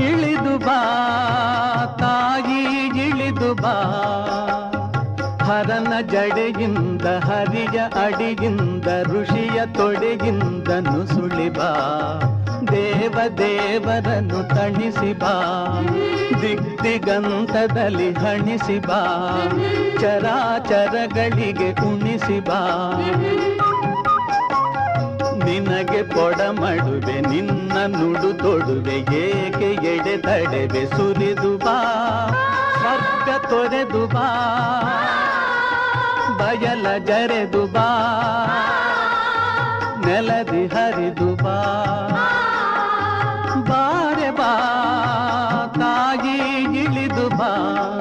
ಇಳಿದು ಬಾ, ತಾಯಿ ಇಳಿದು ಬಾ. ಹರನ ಜಡೆಯಿಂದ, ಹರಿಯ ಅಡಿಯಿಂದ, ಋಷಿಯ ತೊಡೆಯಿಂದ ನುಸುಳಿ ಬಾ. ದೇವ ದೇವರನ್ನು ತಣಿಸಿ ಬಾ. ದಿಗ್ದಿಗಂತದಲ್ಲಿ ಹಣಿಸಿ ಬಾ. ಚರಾಚರಗಳಿಗೆ ಬಾ. ನಿನಗೆ ಪೊಡ ಮಾಡುವೆ ನಿನ್ನ ನುಡು ತೊಡುವೆ ಏಕೆ ಎಡೆ ತಡೆದೆ ಸುರಿದು ಬಾ. ಸ್ವರ್ಗ ತೊರೆದು ಬಾ. ಬಯಲ ಜರೆದು ಬಾ. ನೆಲದಿ ಹರಿದು ಬಾ. ಬಾರೆ ಬಾ, ತಾಯಿ ಇಳಿದು ಬಾ.